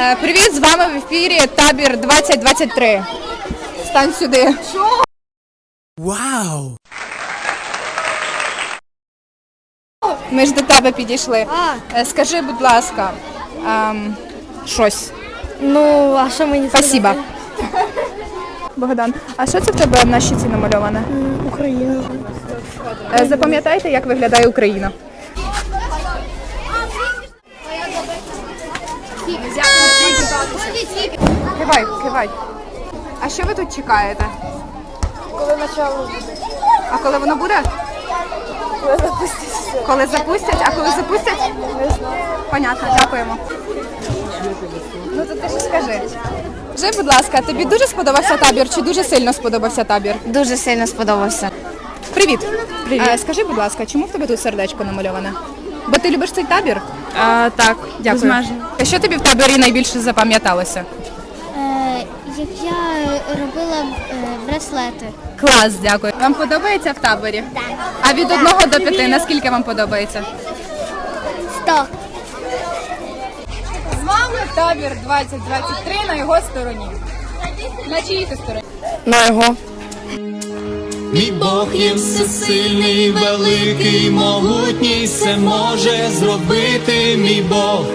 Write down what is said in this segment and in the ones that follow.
Е, Привіт, з вами в ефірі табір 2023. Стань сюди. Вау! Ми ж до тебе підійшли. Е, Скажи, будь ласка, ем, щось. Ну, а що мені Спасибо. Богдан, а що це в тебе на щиці намальоване? Україна. Е, Запам'ятайте, як виглядає Україна. Кивай, кивай. А що ви тут чекаєте? Коли почало буде? А коли воно буде? Коли запуститься? Коли запустять? А коли запустять? Не знаю. Понятно, дякуємо. Ну то ти що скажи. Скажи, будь ласка, тобі дуже сподобався табір чи дуже сильно сподобався табір? Дуже сильно сподобався. Привіт. Привіт. скажи, будь ласка, чому в тебе тут сердечко намальоване? Бо ти любиш цей табір? А, так, Дякую. А що тобі в таборі найбільше запам'яталося? Е, як я робила е, браслети. Клас, дякую. Вам подобається в таборі? Так. А від 1 до 5 наскільки вам подобається? Сто. З вами табір 2023 на його стороні. На чиїй ти стороні? На його. Мій Бог є всесильний, великий, могутній, все може зробити мій Бог.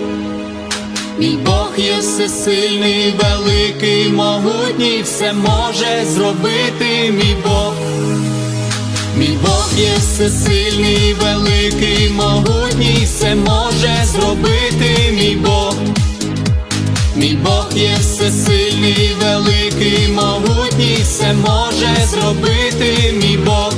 Мій Бог є всесильний, великий, могутній, все може зробити мій Бог. Мій Бог є всесильний, великий, могутній, все може зробити мій Бог. Мій Бог є всесильний, великий, могутній, все може зробити мій Бог.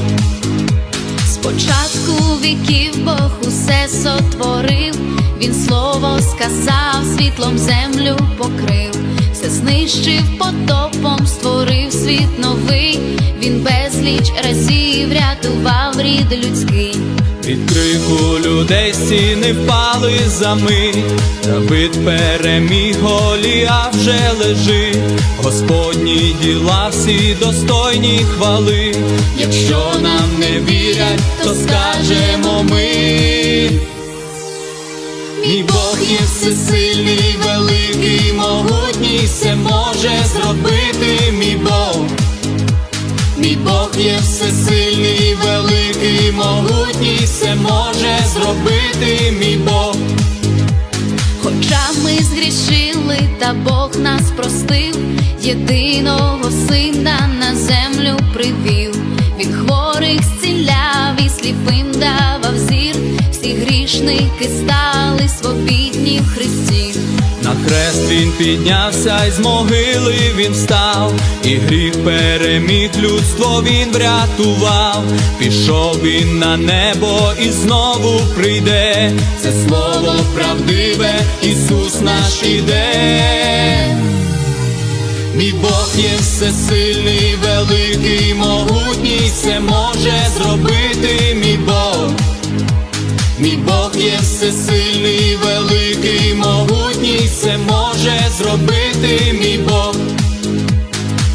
Спочатку віків Бог усе сотворив, Він слово сказав, світлом землю покрив, все знищив потопом, створив світ новий, безліч разів рятував рід людський. Від крику людей стіни впали за мить, Давид переміг Голія вже лежить, Господні діла всі достойні хвали. Якщо нам не вірять, то скажемо ми. Мій Бог є всесильний, великий, могутній, може зробити мій Бог. Хоча ми згрішили, та Бог нас простив, єдиного сина на землю привів. Він хворих зціляв і сліпим давав зір. Всі грішники стали свобідні в Христі. На хрест він піднявся, й з могили він встав, і гріх переміг людство він врятував. Пішов він на небо і знову прийде. Це слово правдиве, Ісус наш іде. Мій Бог є всесильний, великий, могутній, все може зробити мій Бог. Мій Бог є всесильний, великий, могутній, все може зробити мій Бог.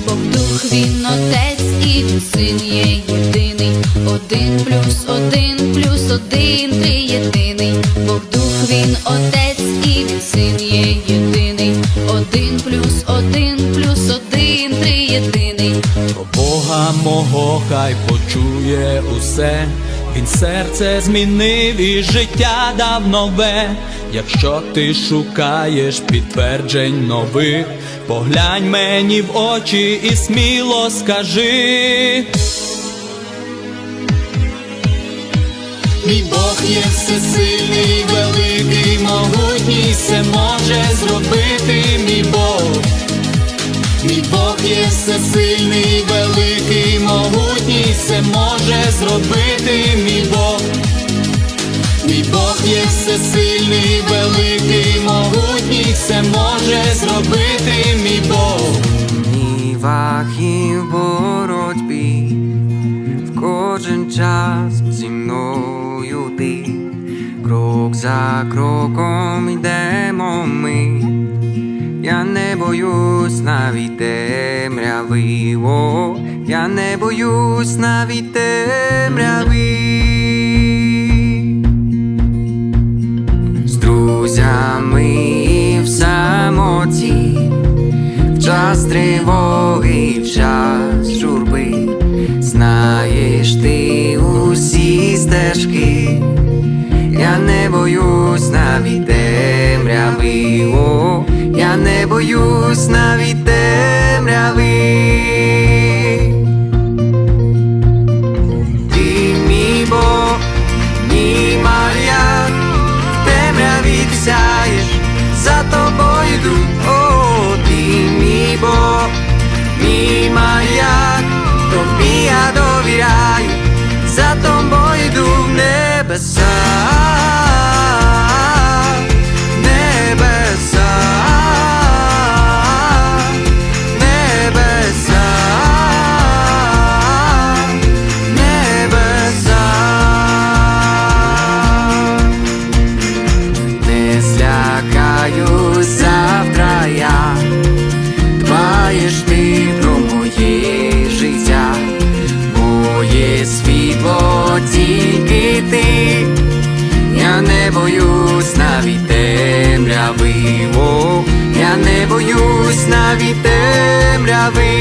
Бог дух він отець і він син є єдиний. Один плюс один плюс один три єдиний. Бог дух він отець і він син є єдиний. Один плюс один плюс один три єдиний. Про Бога мого хай почує усе. Він серце змінив і життя дав нове. Якщо ти шукаєш підтверджень нових, поглянь мені в очі і сміло скажи. Мій Бог є всесильний, великий, могутній, все може зробити мій Бог. Мій Бог є всесильний, великий, могутній, все може зробити мій Бог. Мій Бог є всесильний, великий, могутній, все може зробити мій Бог. гнівах і в боротьбі, в кожен час зі мною ти, крок за кроком йдемо ми, боюсь навіть темряви, о, я не боюсь навіть темряви. З друзями в самоті, в час тривоги, в час журби, знаєш ти усі стежки, я не боюсь навіть темряви, я не боюсь навіть темряви. Ти мій Бог, мій в темряві сяєш, за тобою йду, о, ти мій Бог, мій Мар'я, тобі я довіряю, за тобою йду в небеса. темряви.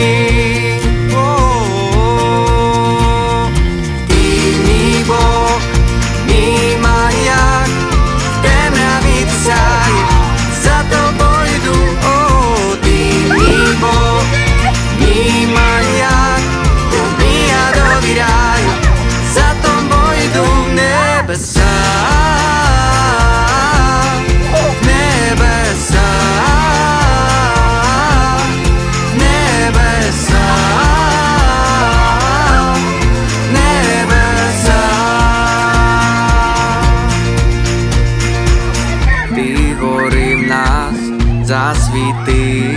ти.